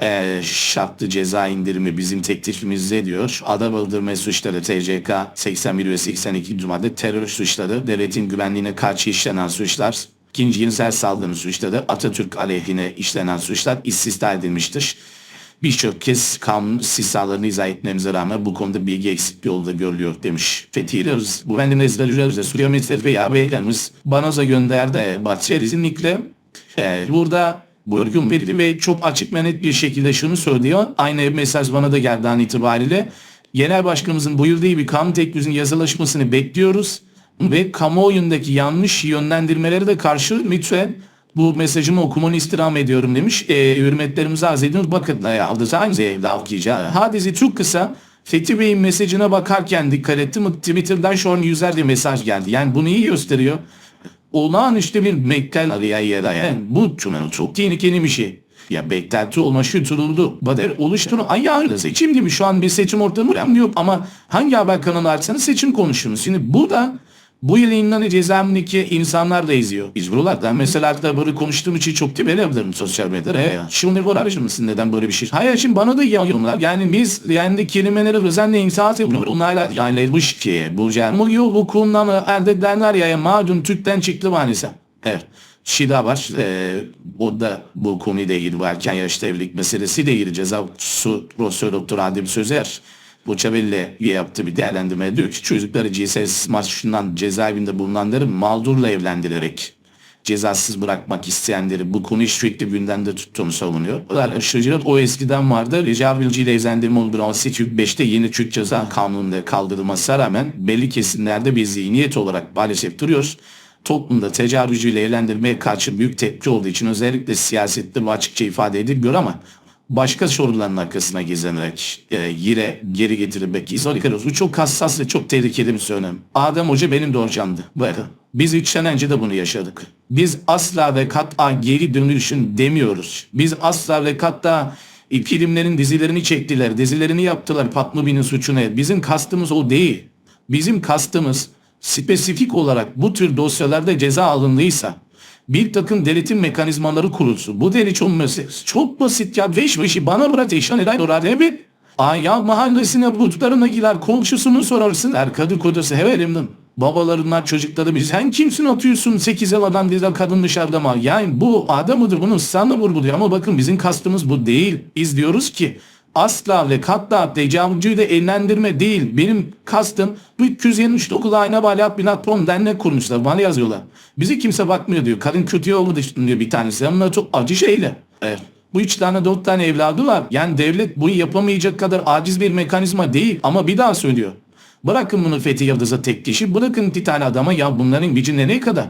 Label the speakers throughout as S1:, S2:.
S1: e, şartlı ceza indirimi bizim teklifimizde diyor. Adam öldürme suçları TCK 81 ve 82. madde terör suçları, devletin güvenliğine karşı işlenen suçlar, ikinci cinsel saldırı suçları, Atatürk aleyhine işlenen suçlar istisna edilmiştir. Birçok kez kanun istisnalarını izah etmemize rağmen bu konuda bilgi eksikliği olduğu görülüyor demiş. Fethi Rız, bu benim ezberleyeceğiz. Suriye Mesut ve Yahwehlerimiz bana gönderdi. Bahçe kesinlikle e, burada bu örgün belirli ve çok açık ve net bir şekilde şunu söylüyor. Aynı mesaj bana da geldi an itibariyle. Genel Başkanımızın buyurduğu bir kanun teklifinin yazılaşmasını bekliyoruz. Ve kamuoyundaki yanlış yönlendirmeleri de karşı lütfen bu mesajımı okumanı istirham ediyorum demiş. E, hürmetlerimizi arz ediyoruz. Bakın ya aldığınız aynı evde okuyacağım. Hadisi çok kısa. Fethi Bey'in mesajına bakarken dikkat ettim. Twitter'dan şu an yüzlerce mesaj geldi. Yani bunu iyi gösteriyor. Olağanüstü bir araya yer yani bu cümle çok tehlikeli bir şey. Ya beklenti olma şu tutuldu. Bader oluşturun ayağıyla seçim gibi şu an bir seçim ortamı yok ama hangi haber kanalı açsanız seçim konuşunuz. Şimdi burada bu yayınları cezaevindeki insanlar da izliyor. Biz buralardan mesela da böyle konuştuğum için çok tebelebilirim sosyal medyada. He, şimdi bu aracı mısın neden böyle bir şey? Hayır şimdi bana da yayınlar. Yani biz yani de kelimeleri özenle inşaat yapıyoruz. Onlarla yani bu ki bu yani bu hukukundan elde edenler ya malum Türk'ten çıktı maalesef. Evet. Şida var. Ee, o da bu konuyla ilgili bu erken yaşta evlilik meselesiyle ilgili ceza su Profesör Doktor Adem Sözer bu Çavel'le yaptığı bir değerlendirme diyor ki çocukları cinsel maçından cezaevinde bulunanları mağdurla evlendirerek cezasız bırakmak isteyenleri bu konuyu sürekli gündemde tuttuğunu savunuyor. Şaşırır o eskiden vardı. Bilgi ile evlendirme olduğu 5'te yeni Türk Ceza Kanunu'nda kaldırılmasına rağmen belli kesimlerde bir zihniyet olarak maalesef duruyoruz toplumda tecavüzcüyle evlendirmeye karşı büyük tepki olduğu için özellikle siyasette bu açıkça ifade ediliyor ama başka soruların arkasına gizlenerek e, yine geri getirilmek izolikarız. Bu çok hassas ve çok tehlikeli bir söylem. Adem Hoca benim de hocamdı. Bakın biz üç sene önce de bunu yaşadık. Biz asla ve kat'a geri dönüşün demiyoruz. Biz asla ve kat'a e, filmlerin dizilerini çektiler, dizilerini yaptılar Patmubi'nin suçu ne? Bizim kastımız o değil. Bizim kastımız spesifik olarak bu tür dosyalarda ceza alındıysa bir takım denetim mekanizmaları kurulsun. Bu deli çok basit. Çok basit ya. Beş beşi bana bırak eşan eden orar bir Aya mahallesine butlarına girer komşusunu sorarsın. Er kadı kodası heverimden. Babalarından çocukları biz sen kimsin atıyorsun 8 yıl adam diye kadın dışarıda mı? Yani bu adamıdır bunu sana vurguluyor ama bakın bizim kastımız bu değil. Biz diyoruz ki asla ve katla tecavüzcüyü de eğlendirme değil. Benim kastım bu 279 ayna baliyat binat prom dernek kurmuşlar. Bana yazıyorlar. Bizi kimse bakmıyor diyor. Kadın kötü yolu dışında diyor bir tanesi. Bunlar çok acı şeyler. Evet. Bu üç tane dört tane evladı var. Yani devlet bunu yapamayacak kadar aciz bir mekanizma değil. Ama bir daha söylüyor. Bırakın bunu Fethi Yıldız'a tek kişi. Bırakın bir tane adama ya bunların gücü nereye kadar?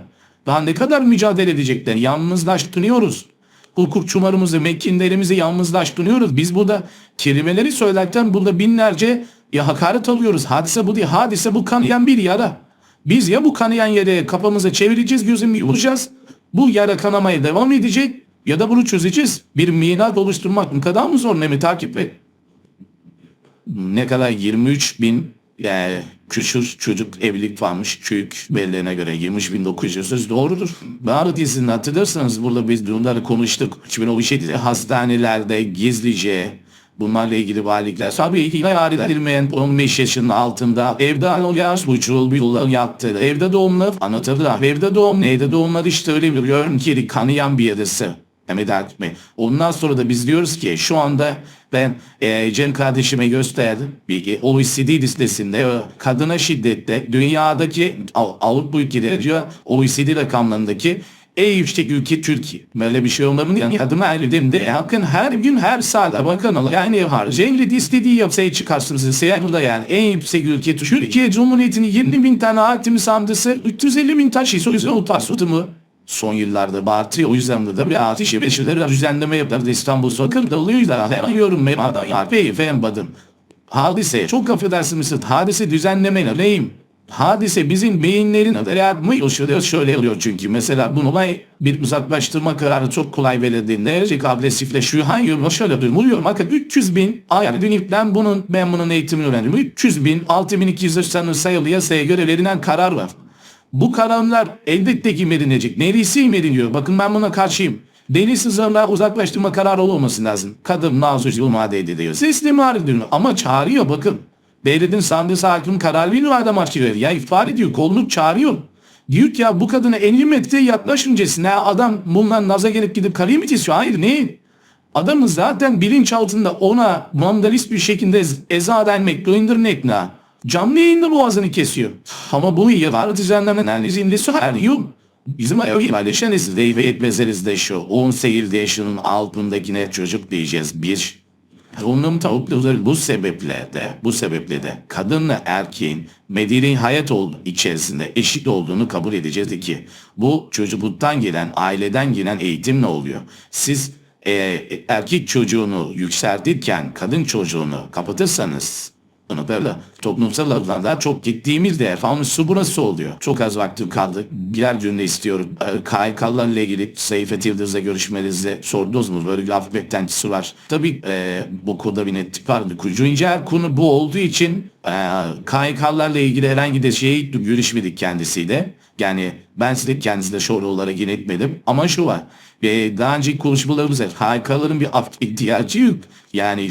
S1: Daha ne kadar mücadele edecekler? Yalnızlaştırıyoruz hukukçularımızı, mekkinlerimizi yalnızlaştırıyoruz. Biz burada kelimeleri söylerken burada binlerce ya hakaret alıyoruz. Hadise bu değil. Hadise bu kanayan bir yara. Biz ya bu kanayan yere kafamızı çevireceğiz, gözümü yumacağız. Bu yara kanamaya devam edecek ya da bunu çözeceğiz. Bir milat oluşturmak ne kadar mı zor ne mi takip et? Ne kadar 23 bin yani küçük çocuk evlilik varmış köyük belirlerine göre 20.900 doğrudur. Bağrı dizini hatırlarsanız burada biz bunları konuştuk. 2017'de hastanelerde gizlice bunlarla ilgili valilikler tabii yine edilmeyen 15 yaşının altında evde algaz buçul bir yıllar yattı. Evde doğumlar anlatırlar. Evde doğum neyde doğumlar işte öyle bir görün ki kanayan bir Akif Bey. Ondan sonra da biz diyoruz ki şu anda ben e, Cem kardeşime gösterdim. Bir OECD listesinde e, kadına şiddette dünyadaki Av- Avrupa ülkeleri diyor OECD rakamlarındaki en yüksek ülke Türkiye. Böyle bir şey olmalı yani kadına ayrıldığımda yakın her gün her saat bakın yani harcayın istediği yapsaya çıkarsınız. Seyahatında yani en yüksek ülke Türkiye Cumhuriyeti'nin 20 bin tane hakim sandısı 350 bin taş iso o tarz tutumu son yıllarda Bartı o yüzden de bir ateş beşileri düzenleme yaptılar. İstanbul sokakta oluyor da hemen yorum memada ya beyefendi badım. Hadise çok affedersiniz hadise düzenleme neyim? Hadise bizim beyinlerin yapmayı yaşıyor şöyle oluyor çünkü mesela bunu olay bir uzaklaştırma kararı çok kolay verildiğinde çok agresifleşiyor. Hayır şöyle duymuyor. Bakın 300 bin ayar dönüp ben bunun ben bunun eğitimini öğrendim. 300 bin 6200 sanır sayılı yasaya göre verilen karar var. Bu kararlar elbette ki imrenilecek. Neresi imreniyor? Bakın ben buna karşıyım. Deli sızlarla uzaklaştırma kararı olması lazım. Kadın nazucu madde ediliyor. Sesli ediyor ama çağırıyor bakın. Devletin sandığı hakim karar veriyor adam açıyor. Ya ihbar ediyor kolunu çağırıyor. Diyor ki ya bu kadına 50 metre yaklaşıncasına adam bundan naza gelip gidip karıyı mı kesiyor? Hayır ne? Adamı zaten bilinç altında ona mandalist bir şekilde ez- eza denmek, indirmek ne? Canlı yayında boğazını kesiyor. Ama bu yıllar düzenlenen analizinde söylüyor. Bizim ayı paylaşanız ve etmezeriz de şu 18 yaşının altındakine çocuk diyeceğiz bir. Onun tavukluları bu sebeple de bu sebeple de kadınla erkeğin medeni hayat ol içerisinde eşit olduğunu kabul edeceğiz ki bu çocukluktan gelen aileden gelen eğitimle oluyor. Siz e, erkek çocuğunu yükseltirken kadın çocuğunu kapatırsanız böyle toplumsal alanlarda çok gittiğimizde efendim su burası oluyor. Çok az vaktim kaldı. Birer cümle istiyorum. Ee, KHK'larla ilgili Seyfet Yıldız'la görüşmenizde sordunuz mu? Böyle bir hafif beklentisi var. Tabii e, bu konuda bir netlik. Kucu ince konu bu olduğu için e, KHK'larla ilgili herhangi bir şey görüşmedik kendisiyle. Yani ben size kendisine şöyle olarak iletmedim. Ama şu var. Ve daha önceki konuşmalarımızda KHK'ların bir ihtiyacı yok. Yani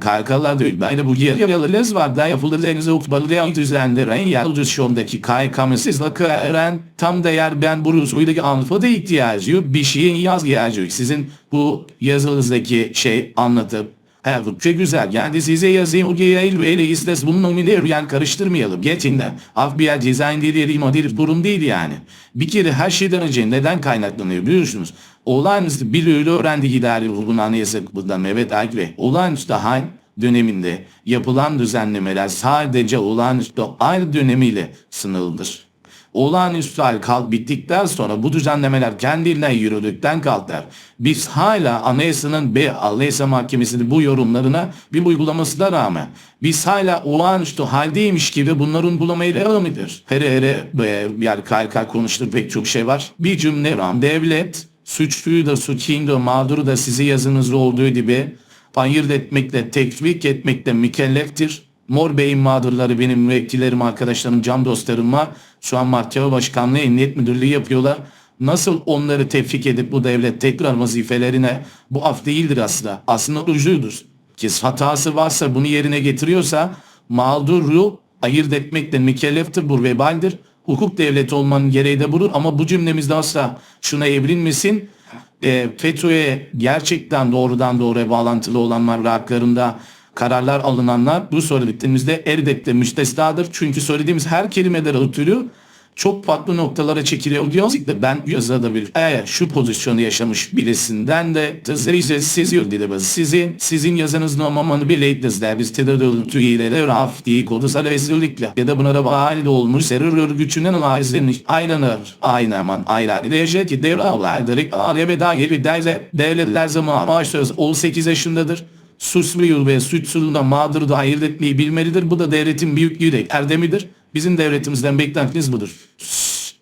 S1: KHK'lar değil. Ben de bu yerleriniz var. Da yapılırlarınızı okumalı düzenleyen yardımcısındaki KHK mesajla kıran tam değer ben bu usulü anlatmada ihtiyacı yok. Bir şeyin yaz ihtiyacı yok. Sizin bu yazınızdaki şey anlatıp Çok güzel. Yani size yazayım o değil böyle istes bunun nomineri yani karıştırmayalım. Geçinden. Af bir dizayn değil, model durum değil yani. Bir kere her şeyden önce neden kaynaklanıyor biliyorsunuz? Olağanüstü bir öyle öğrendiği idari ruhun anayasa bundan Mehmet Akif. Olağanüstü hal döneminde yapılan düzenlemeler sadece olağanüstü aynı dönemiyle sınırlıdır. Olağanüstü hal kalk bittikten sonra bu düzenlemeler kendinden yürüdükten kalkar. Biz hala anayasanın ve anayasa mahkemesinin bu yorumlarına bir uygulamasına rağmen biz hala olağanüstü haldeymiş gibi bunların uygulamayı devam ediyoruz. Here here ve yani KK konuştuğu pek çok şey var. Bir cümle ram devlet suçluyu da suçluyu da mağduru da sizi yazınızda olduğu gibi ayırt etmekle, tekfik etmekle mükelleftir. Mor Bey'in mağdurları benim müvekkillerim, arkadaşlarım, can dostlarım var. Şu an Mahkeme Başkanlığı Emniyet Müdürlüğü yapıyorlar. Nasıl onları tevfik edip bu devlet tekrar vazifelerine bu af değildir aslında. Aslında ucudur. Ki hatası varsa bunu yerine getiriyorsa mağduru ayırt etmekle mükelleftir bu vebaldir. Hukuk devleti olmanın gereği de budur ama bu cümlemizde asla şuna evrilmesin e, FETÖ'ye gerçekten doğrudan doğruya bağlantılı olanlar haklarında kararlar alınanlar bu söylediklerimizde elbette müstesnadır. Çünkü söylediğimiz her kelimeden ötürü çok farklı noktalara çekiliyor. Diyoruz ki ben yazıda bir eğer şu pozisyonu yaşamış birisinden de size siz yönetiminiz sizin sizin yazınız olmamanı bileytizler biz terör üyeleri raf değil kodusal rezillikle. Ya da bunlara bahane olmuş terör örgütünün aizlenmiş aynanır aynaman aylar derece ki devralar direkt alebe dair bir devletler zaman maaşsız 18 yaşındadır suçluyu ve suçsuzluğuna mağdur da ayırt etmeyi bilmelidir. Bu da devletin büyük yürek erdemidir. Bizim devletimizden beklentiniz budur.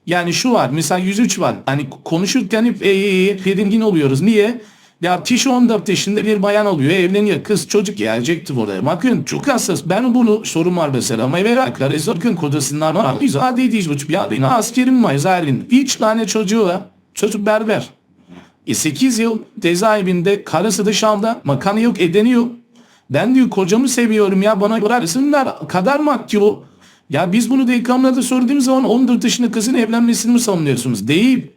S1: Yani şu var mesela 103 var. Hani konuşurken hep ee, tedirgin oluyoruz. Niye? Ya kişi 14 yaşında bir bayan oluyor evleniyor kız çocuk gelecekti oraya. Bakın çok hassas ben bunu sorun var mesela ama evvelaklar ezorkun kodasından var. İzade edici uç bir adına askerim var zalim. Üç tane çocuğu var. Çocuk berber. E 8 yıl cezaevinde karısı dışarıda makanı yok edeni yok. Ben diyor kocamı seviyorum ya bana bıraksınlar kadar mahkum. Ya biz bunu dekanlarda sorduğumuz zaman 14 yaşında kızın evlenmesini mi savunuyorsunuz? Değil.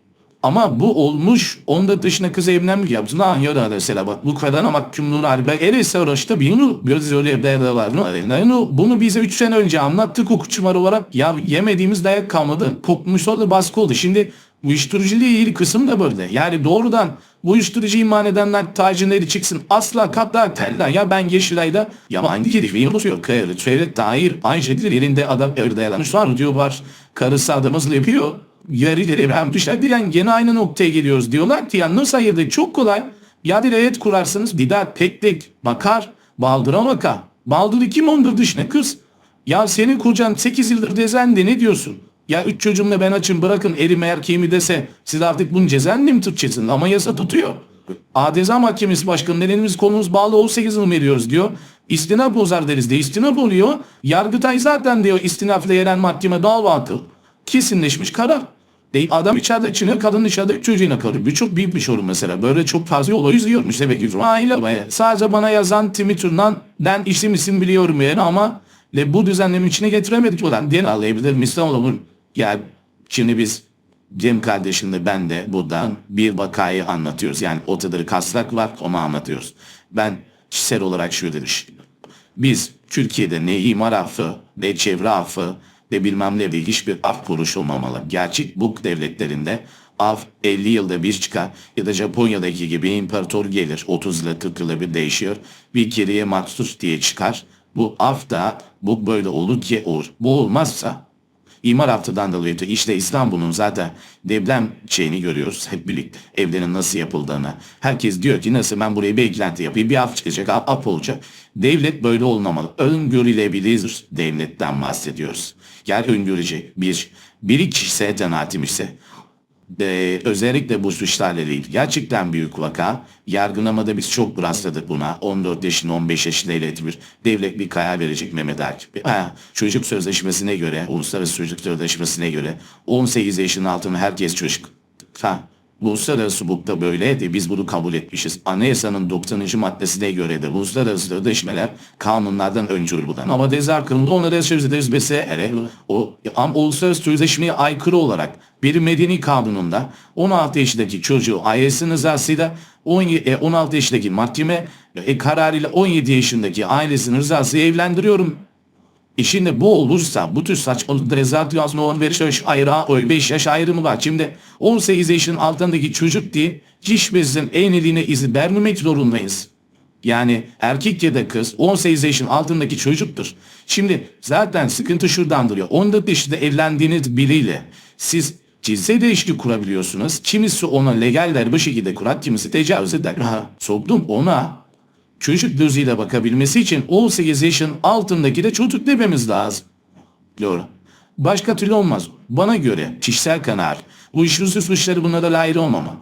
S1: Ama bu olmuş 14 yaşında kız evlenmek yapsın. Ha ya da mesela bak bu kadar mahkumluğun harbi. Erese uğraştı bunu biraz öyle evde var. Yani bunu bize 3 sene önce anlattık hukukçular olarak. Ya yemediğimiz dayak kalmadı. Kokmuş oldu baskı oldu. Şimdi uyuşturucuyla ilgili kısım da böyle. Yani doğrudan uyuşturucu iman edenler tacirleri çıksın. Asla katla teller. Ya ben Yeşilay'da yabancı kedifi yoluşuyor. Kayırı çevre dair aynı şekilde elinde adam evde var diyor var. Karısı adamızla yapıyor. Yarı hem dışarı diyen gene aynı noktaya geliyoruz. Diyorlar ki ya nasıl ayırdı? Çok kolay. Ya bir heyet kurarsınız. Dider tek bakar. Baldıra bakar. Baldır kim ondur dışına kız. Ya senin kocan 8 yıldır dezende ne diyorsun? Ya üç çocuğumla ben açım bırakın erim erkeğimi dese siz artık bunun cezaevinde mi tutacaksınız? Ama yasa tutuyor. Adeza Mahkemesi Başkanı nedenimiz konumuz bağlı 18 yıl veriyoruz diyor. İstinaf bozar deriz de istinaf oluyor. Yargıtay zaten diyor istinafla yeren mahkeme dava atıl. Kesinleşmiş karar. Değil, adam içeride içine, kadın içeride çocuğuna kalıyor. Bu çok büyük bir sorun mesela. Böyle çok fazla olay izliyormuş demek ki. Aile sadece bana yazan Twitter'dan ben isim isim biliyorum yani ama ve bu düzenlemin içine getiremedik olan diye ağlayabilir. Misal Yani şimdi biz Cem kardeşimle ben de buradan bir vakayı anlatıyoruz. Yani ortada kasrak var onu anlatıyoruz. Ben kişisel olarak şöyle düşünüyorum. Biz Türkiye'de ne imar affı, ne çevre affı, ne bilmem ne değil hiçbir af konuşulmamalı. Gerçek bu devletlerinde af 50 yılda bir çıkar ya da Japonya'daki gibi imparator gelir 30 yılda 40 yılda bir değişiyor. Bir kereye mahsus diye çıkar. Bu af da bu böyle olur ki olur. Bu olmazsa İmar haftadan dolayı işte İstanbul'un zaten deprem şeyini görüyoruz hep birlikte. Evlerin nasıl yapıldığını. Herkes diyor ki nasıl ben buraya bir eklenti yapayım. Bir af çıkacak, af, af olacak. Devlet böyle olmamalı. Öngörülebilir devletten bahsediyoruz. Yani öngörecek bir, biri kişisel kanaatim ise e, özellikle bu suçlarla ilgili gerçekten büyük vaka. Yargılamada biz çok rastladık buna. 14 yaşında 15 yaşında ileri bir devlet bir karar verecek Mehmet Akif. Ha, çocuk sözleşmesine göre, uluslararası çocuk sözleşmesine göre 18 yaşının altında herkes çocuk. Ha, Uluslararası hukukta böyleydi. Biz bunu kabul etmişiz. Anayasanın 90. maddesine göre de uluslararası sözleşmeler kanunlardan öncül bulan. Ama ceza kanunu onlara sözleşmesi ere o ama uluslararası sözleşmeye aykırı olarak bir medeni kanununda 16 yaşındaki çocuğu ailesinin rızasıyla 17 e, 16 yaşındaki mahkeme e, kararıyla 17 yaşındaki ailesinin rızası evlendiriyorum İşinde bu olursa bu tür saçmalıkta rezervasyon olan veriş yaş ayrı 5 yaş ayrımı var. Şimdi 18 yaşın altındaki çocuk diye hiçbirimizin evliliğine izin vermemek zorundayız. Yani erkek ya da kız 18 yaşın altındaki çocuktur. Şimdi zaten sıkıntı şuradan duruyor. 14 yaşında evlendiğiniz biriyle siz cinsel ilişki kurabiliyorsunuz. Kimisi ona legaller bu şekilde kurar, kimisi tecavüz eder. Ha, toplum ona çocuk gözüyle bakabilmesi için 18 yaşın altındaki de çocuk dememiz lazım. Doğru. Başka türlü olmaz. Bana göre kişisel kanaat. İşsizlik suçları bunlara layık olmama.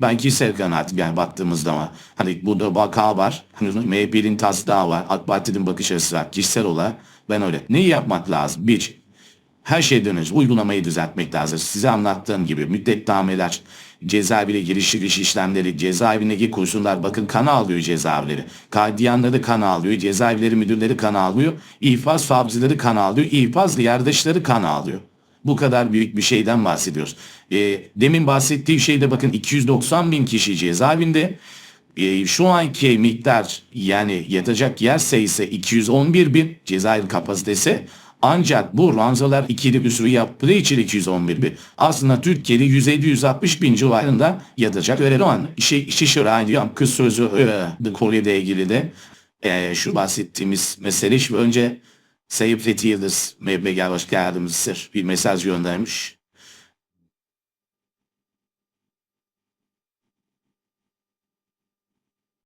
S1: Ben kişisel kanaat yani baktığımız zaman hani burada vaka var. Hani MHP'nin taslağı var. AK Parti'nin bakış açısı var. Kişisel olarak ben öyle. Neyi yapmak lazım? Bir, her şeyden önce uygulamayı düzeltmek lazım. Size anlattığım gibi müddetnameler, cezaevine giriş çıkış işlemleri, cezaevindeki kurşunlar bakın kan alıyor cezaevleri. Gardiyanları kan alıyor, cezaevleri müdürleri kan alıyor, ifaz savcıları kan alıyor, ifaz yerdaşları kan alıyor. Bu kadar büyük bir şeyden bahsediyoruz. E, demin bahsettiğim şeyde bakın 290 bin kişi cezaevinde. E, şu anki miktar yani yatacak yer sayısı 211 bin cezaevi kapasitesi. Ancak bu ranzalar ikili sürü yaptığı için 211 bin. Aslında Türkiye'de 150-160 bin civarında yatacak öğretmen. İşi, işi şöyle aynı kız sözü e, Kore'de ilgili de e, şu bahsettiğimiz mesele şu önce Sayın Fethi Yıldız MBG Başkan Yardımcısı bir mesaj göndermiş.